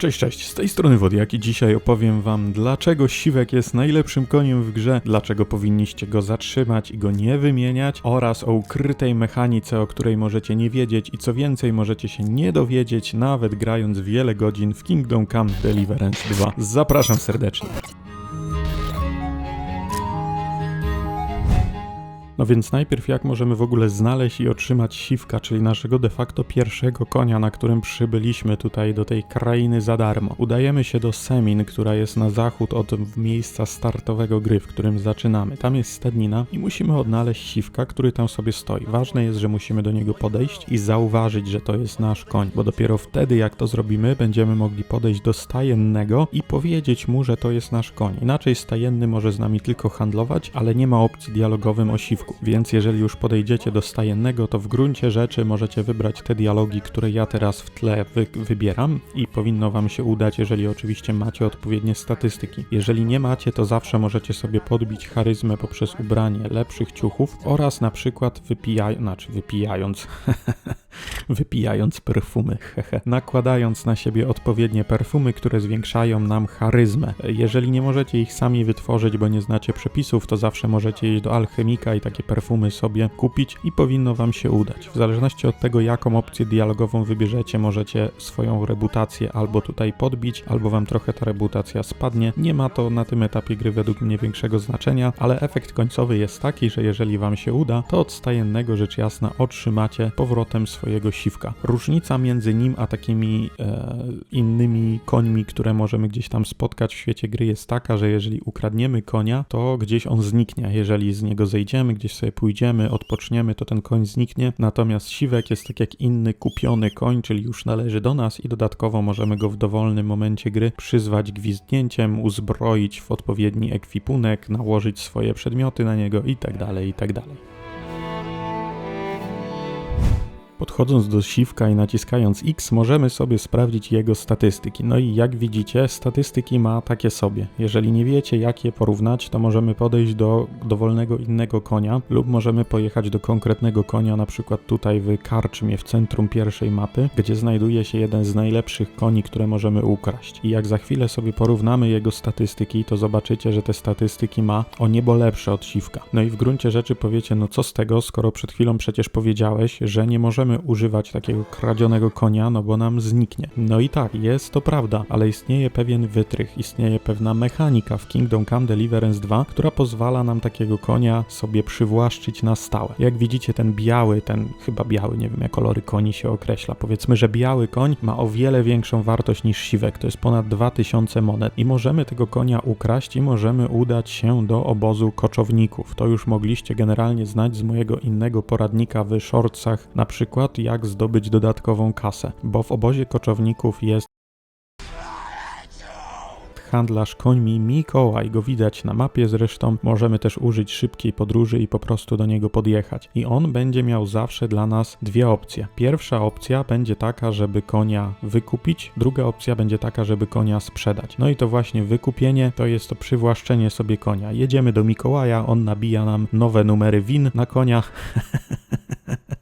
Cześć, cześć, z tej strony Wodiak i dzisiaj opowiem wam, dlaczego Siwek jest najlepszym koniem w grze, dlaczego powinniście go zatrzymać i go nie wymieniać oraz o ukrytej mechanice, o której możecie nie wiedzieć i co więcej możecie się nie dowiedzieć, nawet grając wiele godzin w Kingdom Come Deliverance 2. Zapraszam serdecznie. No więc najpierw jak możemy w ogóle znaleźć i otrzymać siwka, czyli naszego de facto pierwszego konia, na którym przybyliśmy tutaj do tej krainy za darmo. Udajemy się do Semin, która jest na zachód od miejsca startowego gry, w którym zaczynamy. Tam jest stadnina i musimy odnaleźć siwka, który tam sobie stoi. Ważne jest, że musimy do niego podejść i zauważyć, że to jest nasz koń, bo dopiero wtedy jak to zrobimy, będziemy mogli podejść do stajennego i powiedzieć mu, że to jest nasz koń. Inaczej stajenny może z nami tylko handlować, ale nie ma opcji dialogowym o siwku. Więc jeżeli już podejdziecie do stajennego, to w gruncie rzeczy możecie wybrać te dialogi, które ja teraz w tle wy wybieram i powinno wam się udać, jeżeli oczywiście macie odpowiednie statystyki. Jeżeli nie macie, to zawsze możecie sobie podbić charyzmę poprzez ubranie lepszych ciuchów oraz na przykład wypijaj, znaczy wypijając, wypijając perfumy, nakładając na siebie odpowiednie perfumy, które zwiększają nam charyzmę. Jeżeli nie możecie ich sami wytworzyć, bo nie znacie przepisów, to zawsze możecie iść do alchemika i takie perfumy sobie kupić i powinno wam się udać. W zależności od tego, jaką opcję dialogową wybierzecie, możecie swoją reputację albo tutaj podbić, albo wam trochę ta reputacja spadnie. Nie ma to na tym etapie gry według mnie większego znaczenia, ale efekt końcowy jest taki, że jeżeli wam się uda, to od stajennego rzecz jasna otrzymacie powrotem swojego siwka. Różnica między nim a takimi e, innymi końmi, które możemy gdzieś tam spotkać w świecie gry jest taka, że jeżeli ukradniemy konia, to gdzieś on zniknie. Jeżeli z niego zejdziemy, gdzieś sobie pójdziemy, odpoczniemy, to ten koń zniknie. Natomiast siwek jest tak jak inny kupiony koń, czyli już należy do nas i dodatkowo możemy go w dowolnym momencie gry przyzwać gwizdnięciem, uzbroić w odpowiedni ekwipunek, nałożyć swoje przedmioty na niego itd. itd. Podchodząc do siwka i naciskając X, możemy sobie sprawdzić jego statystyki. No i jak widzicie, statystyki ma takie sobie. Jeżeli nie wiecie, jak je porównać, to możemy podejść do dowolnego innego konia, lub możemy pojechać do konkretnego konia, na przykład tutaj w Karczmie, w centrum pierwszej mapy, gdzie znajduje się jeden z najlepszych koni, które możemy ukraść. I jak za chwilę sobie porównamy jego statystyki, to zobaczycie, że te statystyki ma o niebo lepsze od siwka. No i w gruncie rzeczy powiecie, no co z tego, skoro przed chwilą przecież powiedziałeś, że nie możemy używać takiego kradzionego konia, no bo nam zniknie. No i tak, jest to prawda, ale istnieje pewien wytrych, istnieje pewna mechanika w Kingdom Come Deliverance 2, która pozwala nam takiego konia sobie przywłaszczyć na stałe. Jak widzicie, ten biały, ten chyba biały, nie wiem jak kolory koni się określa, powiedzmy, że biały koń ma o wiele większą wartość niż siwek, to jest ponad 2000 monet i możemy tego konia ukraść i możemy udać się do obozu koczowników. To już mogliście generalnie znać z mojego innego poradnika w shortsach, na przykład jak zdobyć dodatkową kasę, bo w obozie koczowników jest handlarz końmi Mikołaj, go widać na mapie zresztą, możemy też użyć szybkiej podróży i po prostu do niego podjechać. I on będzie miał zawsze dla nas dwie opcje. Pierwsza opcja będzie taka, żeby konia wykupić, druga opcja będzie taka, żeby konia sprzedać. No i to właśnie wykupienie to jest to przywłaszczenie sobie konia. Jedziemy do Mikołaja, on nabija nam nowe numery win na koniach.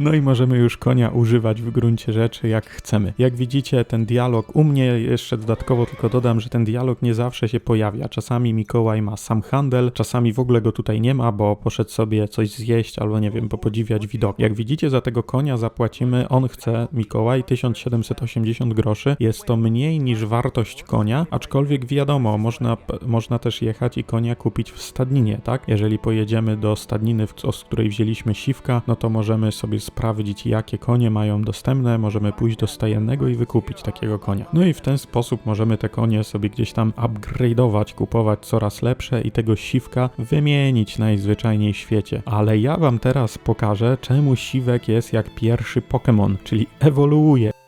No i możemy już konia używać w gruncie rzeczy jak chcemy. Jak widzicie, ten dialog u mnie jeszcze dodatkowo tylko dodam, że ten dialog nie zawsze się pojawia. Czasami Mikołaj ma sam handel, czasami w ogóle go tutaj nie ma, bo poszedł sobie coś zjeść albo nie wiem, popodziwiać widok. Jak widzicie, za tego konia zapłacimy, on chce Mikołaj 1780 groszy. Jest to mniej niż wartość konia, aczkolwiek wiadomo, można, można też jechać i konia kupić w stadninie, tak? Jeżeli pojedziemy do stadniny, z której wzięliśmy siwka, no to możemy sobie sprawdzić, jakie konie mają dostępne, możemy pójść do stajennego i wykupić takiego konia. No i w ten sposób możemy te konie sobie gdzieś tam upgrade'ować, kupować coraz lepsze i tego siwka wymienić najzwyczajniej w świecie. Ale ja wam teraz pokażę, czemu siwek jest jak pierwszy Pokémon, czyli ewoluuje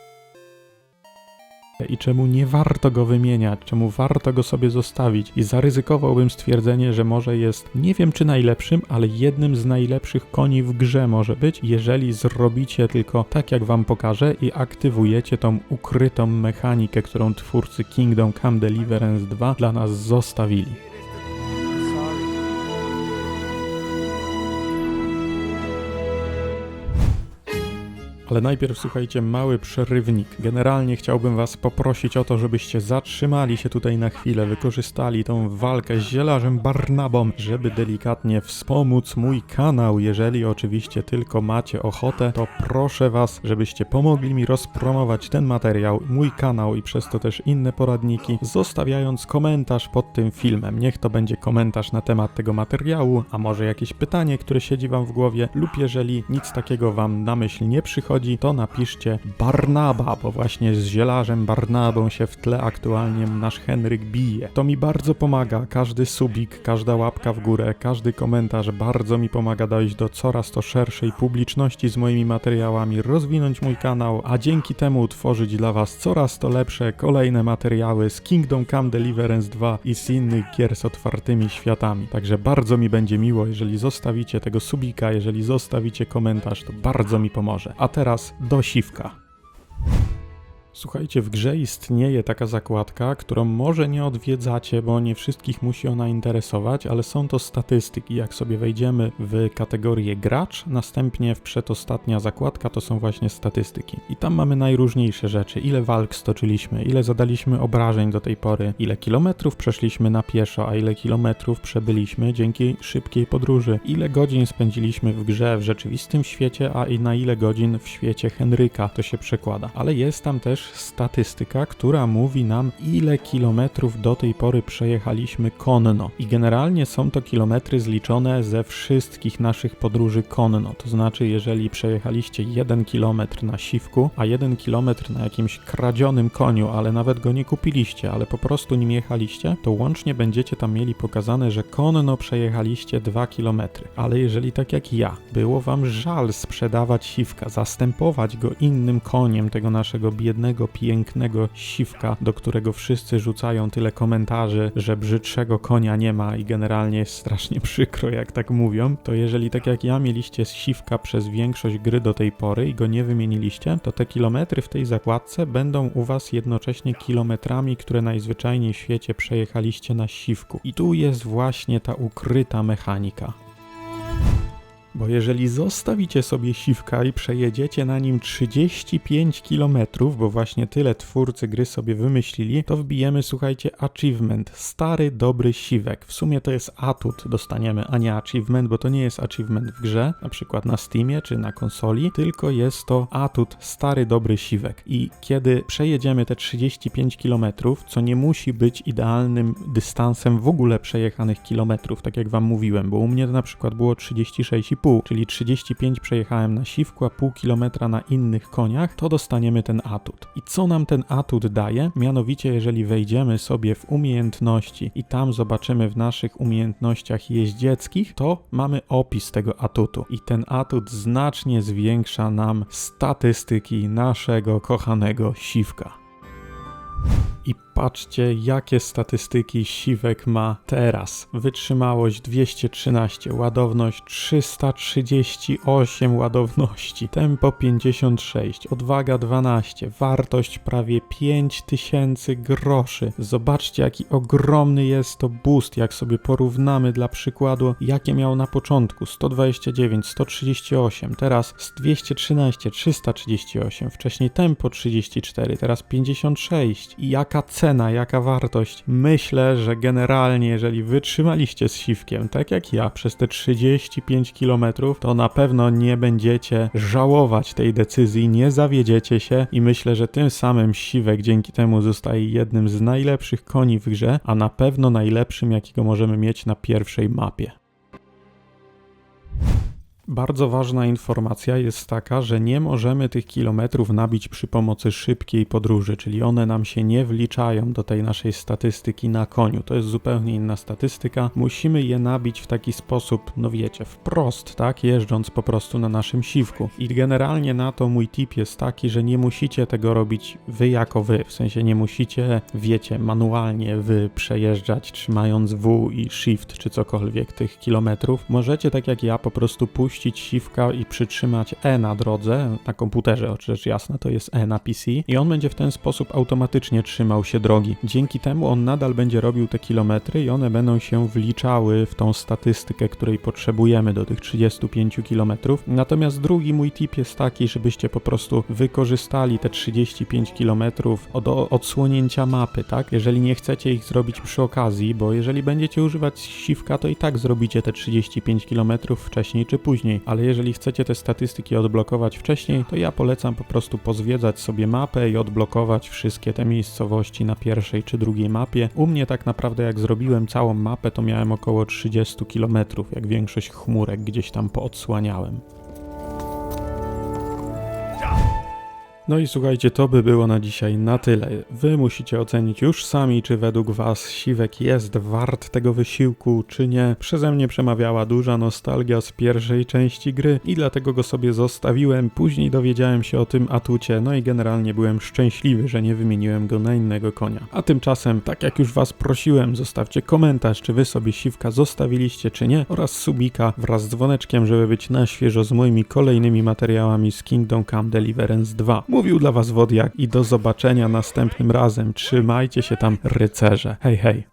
i czemu nie warto go wymieniać, czemu warto go sobie zostawić. I zaryzykowałbym stwierdzenie, że może jest, nie wiem czy najlepszym, ale jednym z najlepszych koni w grze może być, jeżeli zrobicie tylko tak jak wam pokażę i aktywujecie tą ukrytą mechanikę, którą twórcy Kingdom Come Deliverance 2 dla nas zostawili. Ale najpierw słuchajcie, mały przerywnik. Generalnie chciałbym was poprosić o to, żebyście zatrzymali się tutaj na chwilę, wykorzystali tą walkę z zielarzem Barnabą, żeby delikatnie wspomóc mój kanał. Jeżeli oczywiście tylko macie ochotę, to proszę was, żebyście pomogli mi rozpromować ten materiał, mój kanał i przez to też inne poradniki, zostawiając komentarz pod tym filmem. Niech to będzie komentarz na temat tego materiału, a może jakieś pytanie, które siedzi wam w głowie, lub jeżeli nic takiego wam na myśl nie przychodzi, to napiszcie Barnaba, bo właśnie z zielarzem Barnabą się w tle aktualnie nasz Henryk bije. To mi bardzo pomaga, każdy subik, każda łapka w górę, każdy komentarz bardzo mi pomaga dojść do coraz to szerszej publiczności z moimi materiałami, rozwinąć mój kanał, a dzięki temu tworzyć dla was coraz to lepsze kolejne materiały z Kingdom Come Deliverance 2 i z innych gier z otwartymi światami. Także bardzo mi będzie miło, jeżeli zostawicie tego subika, jeżeli zostawicie komentarz, to bardzo mi pomoże. A teraz do siwka. Słuchajcie, w grze istnieje taka zakładka, którą może nie odwiedzacie, bo nie wszystkich musi ona interesować, ale są to statystyki. Jak sobie wejdziemy w kategorię gracz, następnie w przedostatnia zakładka to są właśnie statystyki. I tam mamy najróżniejsze rzeczy. Ile walk stoczyliśmy, ile zadaliśmy obrażeń do tej pory, ile kilometrów przeszliśmy na pieszo, a ile kilometrów przebyliśmy dzięki szybkiej podróży, ile godzin spędziliśmy w grze w rzeczywistym świecie, a i na ile godzin w świecie Henryka to się przekłada. Ale jest tam też statystyka, która mówi nam, ile kilometrów do tej pory przejechaliśmy konno. I generalnie są to kilometry zliczone ze wszystkich naszych podróży konno. To znaczy, jeżeli przejechaliście 1 kilometr na siwku, a 1 kilometr na jakimś kradzionym koniu, ale nawet go nie kupiliście, ale po prostu nim jechaliście, to łącznie będziecie tam mieli pokazane, że konno przejechaliście 2 kilometry. Ale jeżeli tak jak ja, było wam żal sprzedawać siwka, zastępować go innym koniem, tego naszego biednego pięknego siwka, do którego wszyscy rzucają tyle komentarzy, że brzydszego konia nie ma i generalnie jest strasznie przykro, jak tak mówią, to jeżeli tak jak ja mieliście siwka przez większość gry do tej pory i go nie wymieniliście, to te kilometry w tej zakładce będą u was jednocześnie kilometrami, które najzwyczajniej w świecie przejechaliście na siwku. I tu jest właśnie ta ukryta mechanika. Bo jeżeli zostawicie sobie siwka i przejedziecie na nim 35 km, bo właśnie tyle twórcy gry sobie wymyślili, to wbijemy, słuchajcie, achievement. Stary, dobry siwek. W sumie to jest atut dostaniemy, a nie achievement, bo to nie jest achievement w grze, na przykład na Steamie czy na konsoli, tylko jest to atut, stary, dobry siwek. I kiedy przejedziemy te 35 km, co nie musi być idealnym dystansem w ogóle przejechanych kilometrów, tak jak wam mówiłem, bo u mnie to na przykład było 36,5 czyli 35 przejechałem na siwku, a pół kilometra na innych koniach, to dostaniemy ten atut. I co nam ten atut daje? Mianowicie, jeżeli wejdziemy sobie w umiejętności i tam zobaczymy w naszych umiejętnościach jeździeckich, to mamy opis tego atutu. I ten atut znacznie zwiększa nam statystyki naszego kochanego siwka. I patrzcie, jakie statystyki siwek ma teraz. Wytrzymałość 213, ładowność 338 ładowności, tempo 56, odwaga 12, wartość prawie 5000 groszy. Zobaczcie, jaki ogromny jest to boost, jak sobie porównamy dla przykładu, jakie miał na początku 129, 138, teraz 213, 338, wcześniej tempo 34, teraz 56 i jaka cena, jaka wartość. Myślę, że generalnie, jeżeli wytrzymaliście z siwkiem, tak jak ja, przez te 35 km, to na pewno nie będziecie żałować tej decyzji, nie zawiedziecie się i myślę, że tym samym siwek dzięki temu zostaje jednym z najlepszych koni w grze, a na pewno najlepszym, jakiego możemy mieć na pierwszej mapie. Bardzo ważna informacja jest taka, że nie możemy tych kilometrów nabić przy pomocy szybkiej podróży, czyli one nam się nie wliczają do tej naszej statystyki na koniu. To jest zupełnie inna statystyka. Musimy je nabić w taki sposób, no wiecie, wprost, tak, jeżdżąc po prostu na naszym siwku. I generalnie na to mój tip jest taki, że nie musicie tego robić wy jako wy, w sensie nie musicie, wiecie, manualnie wy przejeżdżać trzymając W i Shift czy cokolwiek tych kilometrów. Możecie tak jak ja po prostu pójść puścić siwka i przytrzymać E na drodze, na komputerze, rzecz jasna, to jest E na PC i on będzie w ten sposób automatycznie trzymał się drogi. Dzięki temu on nadal będzie robił te kilometry i one będą się wliczały w tą statystykę, której potrzebujemy do tych 35 km. Natomiast drugi mój tip jest taki, żebyście po prostu wykorzystali te 35 km od o- odsłonięcia mapy, tak? Jeżeli nie chcecie ich zrobić przy okazji, bo jeżeli będziecie używać siwka, to i tak zrobicie te 35 km wcześniej czy później, ale jeżeli chcecie te statystyki odblokować wcześniej, to ja polecam po prostu pozwiedzać sobie mapę i odblokować wszystkie te miejscowości na pierwszej czy drugiej mapie. U mnie tak naprawdę jak zrobiłem całą mapę, to miałem około 30 km, jak większość chmurek gdzieś tam poodsłaniałem. No i słuchajcie, to by było na dzisiaj na tyle. Wy musicie ocenić już sami, czy według was Siwek jest wart tego wysiłku, czy nie. Przeze mnie przemawiała duża nostalgia z pierwszej części gry i dlatego go sobie zostawiłem. Później dowiedziałem się o tym atucie, no i generalnie byłem szczęśliwy, że nie wymieniłem go na innego konia. A tymczasem, tak jak już was prosiłem, zostawcie komentarz, czy wy sobie Siwka zostawiliście, czy nie, oraz subika wraz z dzwoneczkiem, żeby być na świeżo z moimi kolejnymi materiałami z Kingdom Come Deliverance 2. Mówił dla was Wodiak i do zobaczenia następnym razem. Trzymajcie się tam, rycerze. Hej, hej.